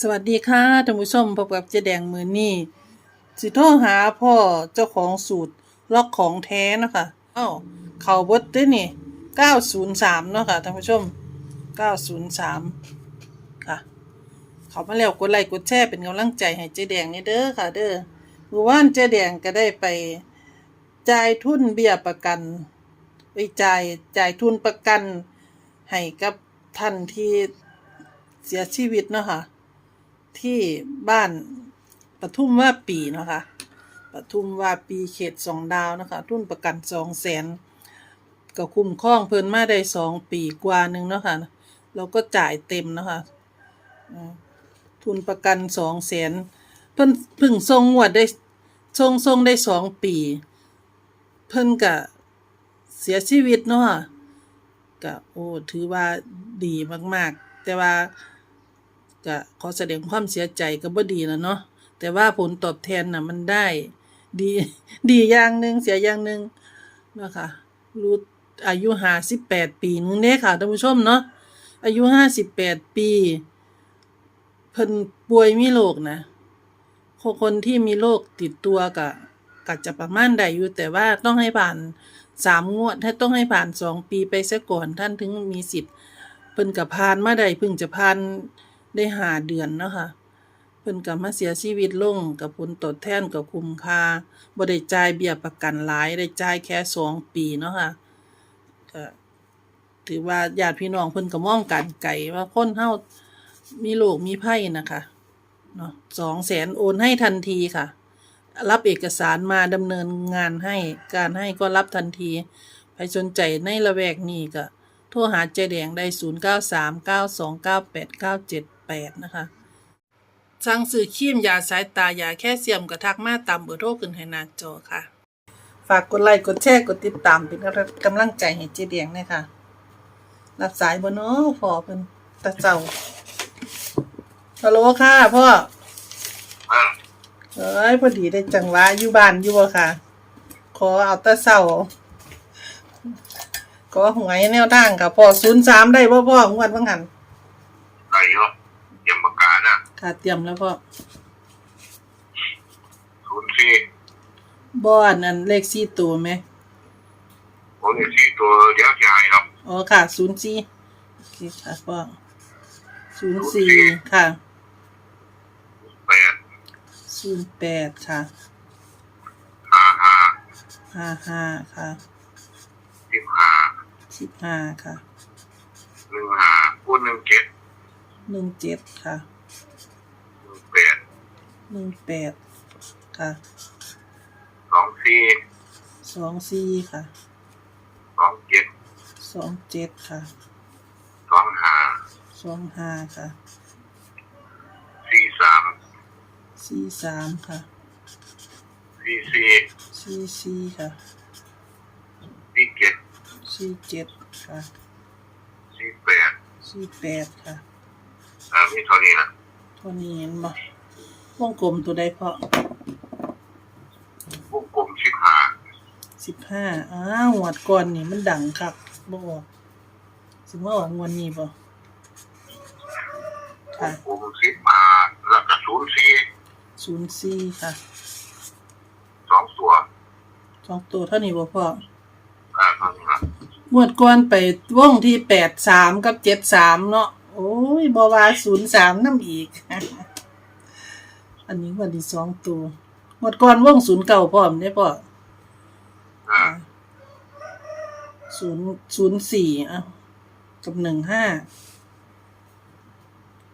สวัสดีค่ะท่านผู้ชมพบกับเจ๊แดงมือนี่สิโทรหาพ่อเจ้าของสูตรล็อกของแท้นะคะเอ้าเขาบดด้อนี่903เนาะค่ะท่านผู้ชม903ค่ะ เขามาแล้วกดไลค์กดแชร์เป็นกำลังใจให้เจ๊แดงนี่เด้อค่ะ เด้อเมื่อว่านเจ๊แดงก็ได้ไปจ่ายทุนเบี้ยประกันไปจ่ายจ่ายทุนประกันให้กับท่านที่เสียชีวิตเนาะค่ะ ที่บ้านปทุมว่าปีนะคะปทุมว่าปีเขตสองดาวนะคะ ทุนประกันสองแสนก็คุ้มครองเพิ่นมาได้สองปีกว่าหนึ่งเนาะค่ะเราก็จ่ายเต็มนะคะทุนประกันสองแสนเพิ่นพึ่งทรงงวดได้ทรงทรงได้สองปี เพิ่นกะเสียชีวิตเนาะค่ะก็โอ้ถือว่าดีมาก ๆ แต่ว่า ก็ขอแสดงความเสียใจก็บ่ดีแล้วเนาะแต่ว่าผลตอบแทนน่ะ มันได้ ดีดีอย่างหนึ่งเสียอย่างหนึ่งนะคะรู้อายุห้าสิบแปดปีนึงเด้ค่ะท่านผู้ชมเนาะอายุห้าสิบแปดปี เพิ่นป่วยมีโรคนะคนที่มีโรคติดตัวก็ก็จะประมาณได้อยู่แต่ว่าต้องให้ผ่านสามงวด ถ้าต้องให้ผ่านสองปีไปซะก่อนท่านถึงมีสิทธิ์เพิ่นกับพานมาได้เพิ่งจะพาน ได้หาเดือนเนาะค่ะเพิ่นกับมาเสียชีวิตลงกับผลตอบแทนกับคุ้มค่าบ่ได้จ่ายเบี้ยประกันหลายได้จ่ายแค่สองปีเนาะค่ะก็ถือว่าญาติพี่น้องเพิ่นก็มองกันไกลว่าคนเฮามีโรคมีภัยนะคะเนาะสองแสนโอนให้ทันทีค่ะ รับเอกสารมาดำเนินงานให้การให้ก็รับทันทีใครสนใจในละแวกนี้ก็โทรหาเจแดงได้ 0 9 3 9 2 9 8 9 7 8นะคะสั่งซื้อครีมยาสายตายาแค่เสียมกระทักมาตามเบอร์โทรขึ้นให้หน้าจอค่ะ ฝากกดไลค์กดแชร์กดติดตามเป็นกำลังใจให้เจแดงด้วยค่ะรับสายบ่เนาะพ่อเพิ่นตะเจ้าฮัลโหลค่ะพ่ออ่าเอ้ยพอดีได้จังหวะอยู่บ้านอยู่บ่ค่ะ ขอเอาแตะเศร้าก็หวยแนวทางกับพ่อศูนย์สามได้บ่พ่องวดว่างหันไก่เนาะเยี่ยมประกาศนะ ค่ะเตรียมแล้วพ่อศูนย์สี่บ่อันนั้นเลขสี่ตัวไหมผมมีสี่ตัวเดียวที่ให้ครับอ๋อค่ะศูนย์สี่โอเคค่ะพ่อศูนย์สี่ค่ะแปดศูนย์แปดค่ะห้าห้าห้าห้าค่ะสิบห้าสิบห้าค่ะหนึ่งห้าคูณหนึ่งเจ็ดหนึ่งเจ็ดค่ะหนึ่งแปด หนึ่งแปดค่ะสองสี่สองสี่ค่ะสองเจ็ดสองเจ็ดค่ะสองห้าสองห้าค่ะสี่สามสี่สามค่ะสี่สี่สี่สี่ค่ะสี่เจ็ดสี่เจ็ดค่ะสี่แปดสี่แปดค่ะอ่ามีเท่านี้นะเท่านี้เห็นบ่ วงกลมตัวใดเพาะวงกลมสิบห้าสิบห้าอ้าวหวดก่อนนี่มันดังคักบ่ออกสิมาออกงวดนี้บ่วค่ะงกลมสิบห้าแล้วก็ศูนย์สี่ศูนย์สี่ค่ะสองตัวสองตัวเท่านี้บ่พ่ออ่าเท่านี้นะงวดก่อนไปวงที่แปดสามกับเจ็ดสามเนาะโอ้ยบ่ว่าศูนย์สามน้ำอีก อันนี้งวันที่สองตัวงวดก่อนวงศูนย์เก่าพร้อมได้พ่ออ่าศูนย์ศูนย์สี่อะกับหนึ่งห้า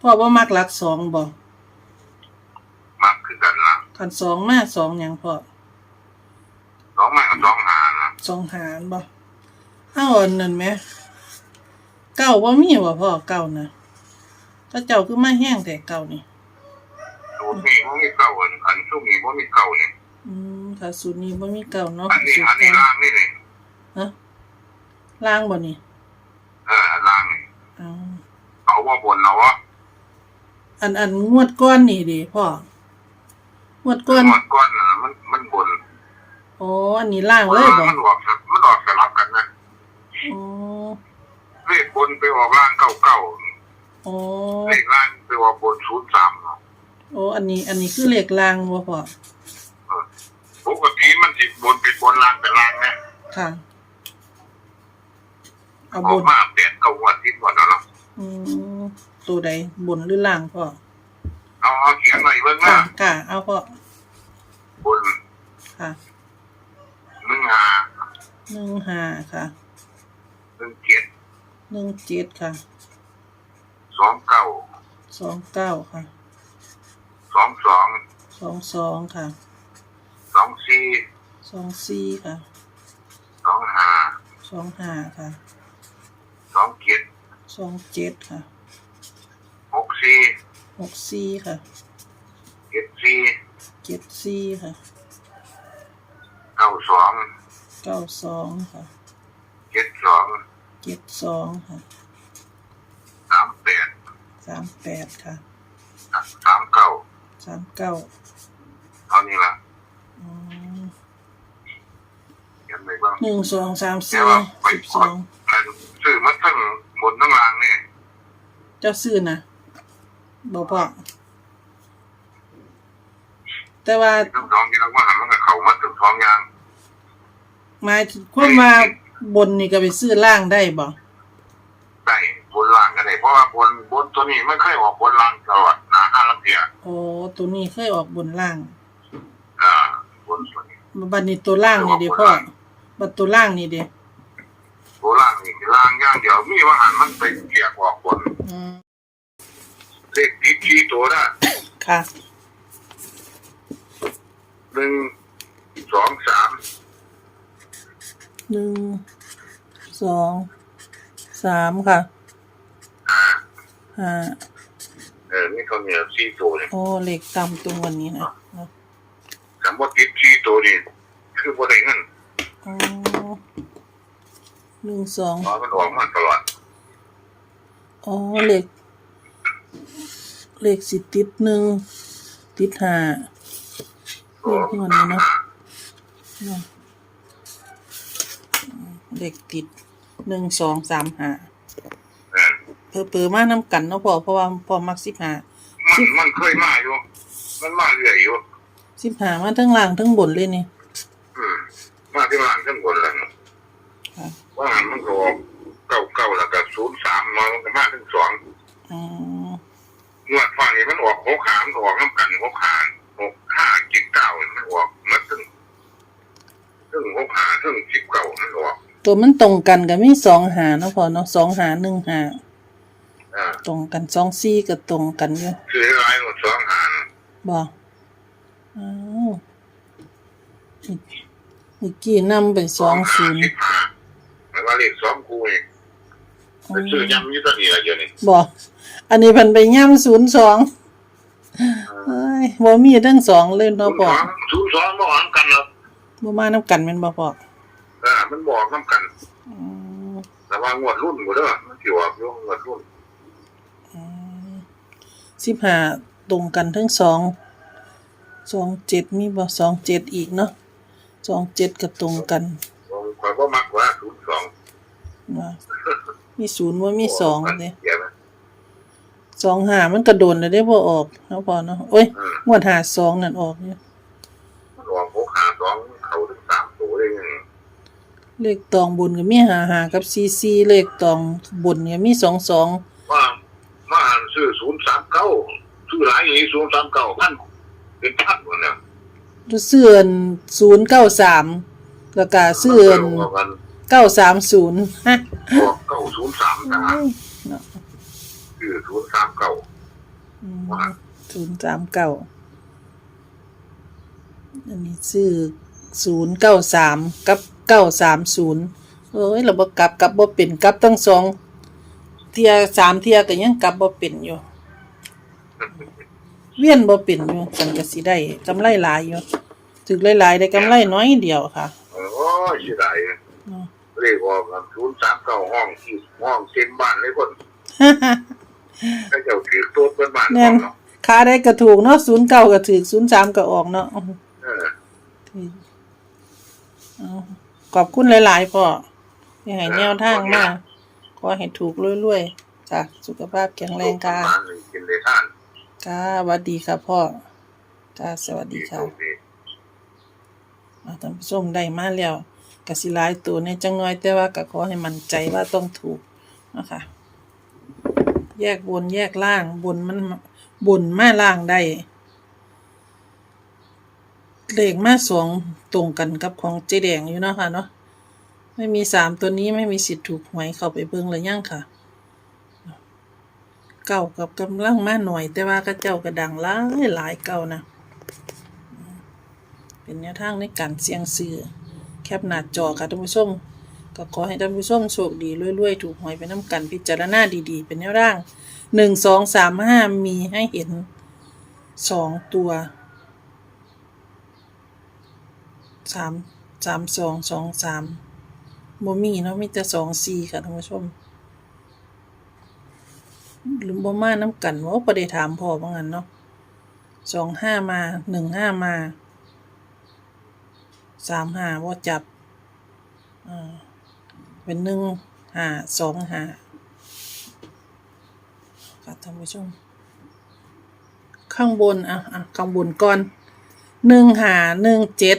พ่อว่ามักหลักสองบ่มากขึ้นกันละขันสองมาสองหยังพ่อสองไม้กับสองหานะสองหารบ่เอาอันนั้นไหมเก้าว่ามีบ่พ่อเก้านะถ้าเจ้าคือมาแห้งแต่เก้านี่ สูตรนี้ว่ามีเก่าอันอันซุ่มนี้ ว่ามีเก่าเนี่ยอืมถ้าสูตรนี้บ่มีเก้าเนาะอันนี้สูตอัรนนี้เก้าล่างนี่เลยฮะล่างบ่นี่เออล่างนี่เอ๋อเอาว่าบนเอาว่าอันอันงวดก้อนนี่ดิพ่องวดก้อนหมดก้อนน่ะมันมันบนอ๋ออันนี้ล่างเลยบ่มันออกมันออกสลับกันนะอ๋อเลขบนไปออกล่างเก่าเก่าโอ้เลขล่างคือว่าบนศูนย์สามเนาะ โอ้อันนี้ อันนี้คือเลขลางบ่พ่อปกติมันสิบนเป็นบนล่างเป็นล่างนะค่ะ เอาอบอกนมาเปลี่ยนเก้าวันที่ก่อนแล้วเนาะอืมตัวใดบนหรือล่างพ่อเอาเอาเขียนหน่อยเบิ่งค่ะ นะค่ะ เอาพ่อบนค่ะหนึ่งห้าหนึ่งห้าค่ะหนึ่งเจ็ดหนึ่งเจ็ดค่ะสองเก้าสองเก้าค่ะส องสองสองสองค่ะสองสี่สองสี่ค่ะสองห้าสองห้าค่ะสองเจ็ดสองเจ็ดค่ะหกสี่หกสี่ค่ะเจ็ดสี่เจ็ดสี่ค่ะเก้าสองเก้าสองค่ะเจ็ดสองเจ็ดสองค่ะสามแปดสามแปดค่ะสามเก้า สามเก้าเอานี่ละอืมเขียนไปบ้างหนึ่งสองสามแต่สี่ว่าไปสิบกสอดงอันซื้อมาทั้งบนทั้งล่างนี่เจ้าซื้อนะบอกพ่อแต่ว่าทั้งสองอย่างว่าหันมันก็เข้ามาถึงสองอย่างหมายถึงความมาบนนี่ก็ไปซื้อล่างได้บ่ได้บนล่างก็ได้เพราะว่าบนบนตัวนี้ไม่เคยออกบนล่างตลอดนะห้าลังเทียโอ้ตัวนี้เคยออกบนล่างอ่าบนตัวนี้บัดนี้ตัวล่างนี่เด้พ่อบัดตัวล่างนี่เด้ตัวล่างนี่ล่างอย่างเดียวมีว่าหันมันไปเกียกออกบนอืมเลขติดที่ตัวนะค่ะหนึ่งสองสามหนึ่งสองสามค่ะอ่าห้า เออนี่เขาเนี่ยสี่ตัวเนี่ยโอ้เหล็กต่ำตรงวันนี้นะเนาะคำว่าติดที่ตัวนี่คือบ่ได้เงินอ๋อหนึ่งสองเพราะมันออกมาตลอดอ๋อเหล็กเหล็กสิติดหนึ่งติดห้าเลขที่วันนี้เนาะเนาะเหล็กติดหนึ่งสองสามห้าเออ เพอเปือมาน้ำกันเนาะพอเพราะว่าพอมักสิบห้ามันมันเคยมาอยู่ มันมาเรื่อยอยู่สิบห้ามาทั้งล่างทั้งบนเลยนี่อืมมาที่ร้านทั้งคนแล้วค่ะว่าหันมันก็ออกเก้าเก้าแล้วก็ศูนย์สามมามันก็มาถึงสองอืมงวดฟังนี่มันออกหกหามนก็ออกน้ำกันหกหามหกห้าเจ็ดเก้ามันออกมาถึงถึงหกหาถึงสิบเก้ามันออกตัวมันตรงกันกับมีสองหาเนาะพอเนาะสองหาหนึ่งหาอ่า ตรงกันสองซี่ก็ตรงกันอยู่คือรายหมดสองหารบ่อ้าวเมื่อกี้นำไปสองศูนย์สิบห้าแล้วก็เลขสองคู่นี่ไปซื้อยำอยี่ตัวนี้ละเดี๋ยวนี้บ่อันนี้เพันไปย่ำศูนย์สองเอ้ยบ่มีทั้งสองเลยศูเนาะนย์พ่สอองศูนย์สองมาหวังกันแล้วบ่มานํกันแม่นบ่พ่ออ่ามันบอกน้ำกันอืมแต่ว่างวดรุ่นหมดเด้อมันสิว่าอยู่งวดรุ่นอืม สิบห้าตรงกันทั้งสองสองเจ็ดมีบ่สองเจ็ดอีกเนาะสองเจ็ดก็ตรงกันผมข่อยบ่มักว่าศูนย์สองว่ามีศูนย์ว่ามีสองเลยเดี๋ยวนะสองหามันกระโดนเลยได้บ่ออกเนาะพอเนาะโอ้ยอืมงวดหาสองนั่นออกเนี่ยมันออกหกหาสองเข้าถึงสามตัวได้ยังเลขตองบนก็มีหาหากับซีซีเลขตองบนก็มีสองสองว่า มาซื้อศูนย์สามเก้าซื้อหลายอย่างนี้ศูนย์สามเก้าพันเป็นพันหมดเนี่ยเสื่อนศูนย์เก้าสามแล้วก็เสื่อนออกกันเก้าสามศูนย์ฮะออกเก้าศูนย์สามนะฮะเนาะซื้อศูนย์สามเก้าศูนย์สามเก้าอันนี้ซื้อศูนย์เก้าสามกับเก้าสามศูนย์เอ้ยเราบ่กลับกลับบ่เป็นกลับทั้งสองเทียสามเทียก็ยังกลับบ่เป็นอยู่ เวียนบ่เป็นอยู่สันก็สิได้กำไรหลายอยู่ถึกหลายๆได้กำไรน้อยเดียวค่ะโอ้ยเสียดายเนาะเรียกว่ากันศูนย์สามเก้าห้องที่ห้องเซ็นบ้านเลยคนถ้าเจ้าถือตัวเป็นบ้านแม่นเนาะค่าได้ก็ถูกเนาะ09ก็ถูก03ก็ออกเนาะเออเอาขอบคุณหลาย ๆ พ่อที่ให้แนวทางมา ขอให้ถูกรวยจ้ะสุขภาพแข็งแรงค่ะลูกประมาณหนึ่งกินได้ท่านค่ะสวัสดีค่ะพ่อจ้าสวัสดีดีค่ะโชคดีอ่าท่านผู้ชมได้มาแล้วกสิหลายตัวในจังน้อยแต่ว่าก็ขอให้มั่นใจว่าต้องถูกนะคะแยกบนแยกล่างบนมันบนมาล่างได้เลขมาสองตรงกันกับของเจแดงอยู่เนาะค่ะเนาะ ไม่มีสามตัวนี้ไม่มีสิทธิ์ถูกหวยเข้าไปเบิ่งเลยยังค่ะ เก่ากับกำลังมาหน่อย แต่ว่าก็เจ้าก็ดังหลายหลายเก่านะ เป็นแนวทางในการเสี่ยงซื้อแคปหน้าจอค่ะท่านผู้ชมก็ขอให้ท่านผู้ชมโชคดีรวยๆ ถูกหวยไปน้ำกันพิจารณาดีๆ เป็นแนวทางหนึ่งสองสามห้ามีให้เห็นสองตัวสามสามสองสองสาม โมมีเนาะมีแต่สองสี่ค่ะท่านผู้ชม หรือบ่มาน้ำกันว่าประเดถามพ่อว่างกันเนาะสองห้ามาหนึ่งห้ามาสามห้าว่าจับเป็นหนึ่งห้าสองห้าค่ะท่านผู้ชม ข้างบนอะอะข้างบนก่อนหนึ่งหาหนึ่งเจ็ด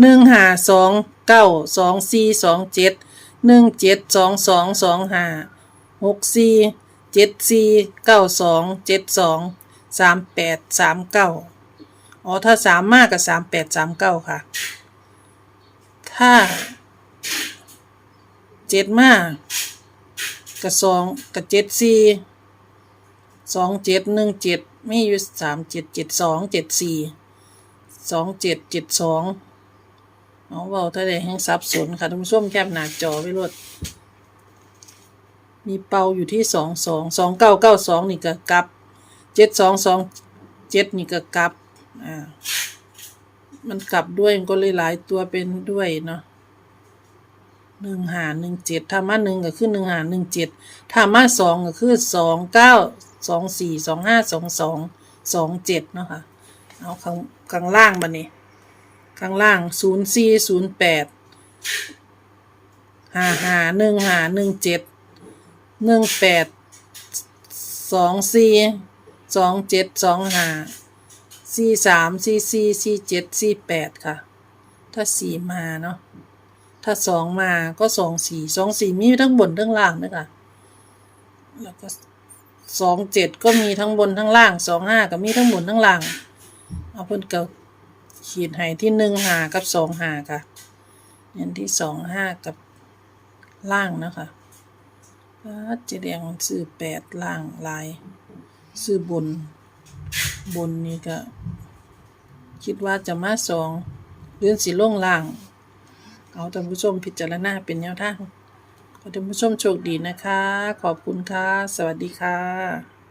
หนึ่งห้าสองเก้าสองสี่สองเจ็ดหนึ่งเจ็ดสองสองสองห้าหกสี่เจ็ดสี่เก้าสองเจ็ดสองสามแปดสามเก้าอ๋อถ้าสามมากกับสามแปดสามเก้าค่ะ ถ้าเจ็ดมากกับสองกับเจ็ดสี่สองเจ็ดหนึ่งเจ็ดไมีอยู่สามเจ็ดเจ็ดสองเจ็ดสี่สองเจ็ดเจ็ดสอง เอาเบาถ้าได้แห้งสับสนค่ะท่านผู้ชมแคบหน้าจอไว้รดมีเป่าอยู่ที่สองสองสองเก้าเก้าสองนี่ก็กลับเจ็ดสองสองเจ็ดนี่ก็กลับอ่ามันกลับด้วยมันก็เลยหลายตัวเป็นด้วยเนาะหนึ่งหาหนึ่งเจ็ดถ้ามาหนึ่งก็คือหนึ่งหาหนึ่งเจ็ดถ้ามาสองก็คือสองเก้าสองสี่สองห้าสองสองสองเจ็ดเนาะค่ะเอาข้างข้างล่างมานี่ ข้างล่างศูนย์สี่ศูนย์แปดห้าห้าหนึ่งห้าหนึ่งเจ็ดหนึ่งแปดสองสี่สองเจ็ดสองห้าสี่สามสี่สี่สี่เจ็ดสี่แปดค่ะ ถ้าสี่มาเนาะถ้าสองมาก็สองสี่สองสี่มีทั้งบนทั้งล่างด้วยค่ะแล้วก็สองเจ็ดก็มีทั้งบนทั้งล่างสองห้าก็มีทั้งบนทั้งล่างเอาเพิ่นก็ ขีดให้ที่หนึ่งหากับสองหาค่ะเน้นที่สองห้ากับล่างนะคะอาเจแดงซื้อแปดล่างลายซื้อบน บนนี่ก็ คิดว่าจะมาสองเลื่อนสีล่งล่าง เอาท่านผู้ชมพิจารณาเป็นแนวทางขอท่านผู้ชมโชคดีนะคะ ขอบคุณค่ะ สวัสดีค่ะ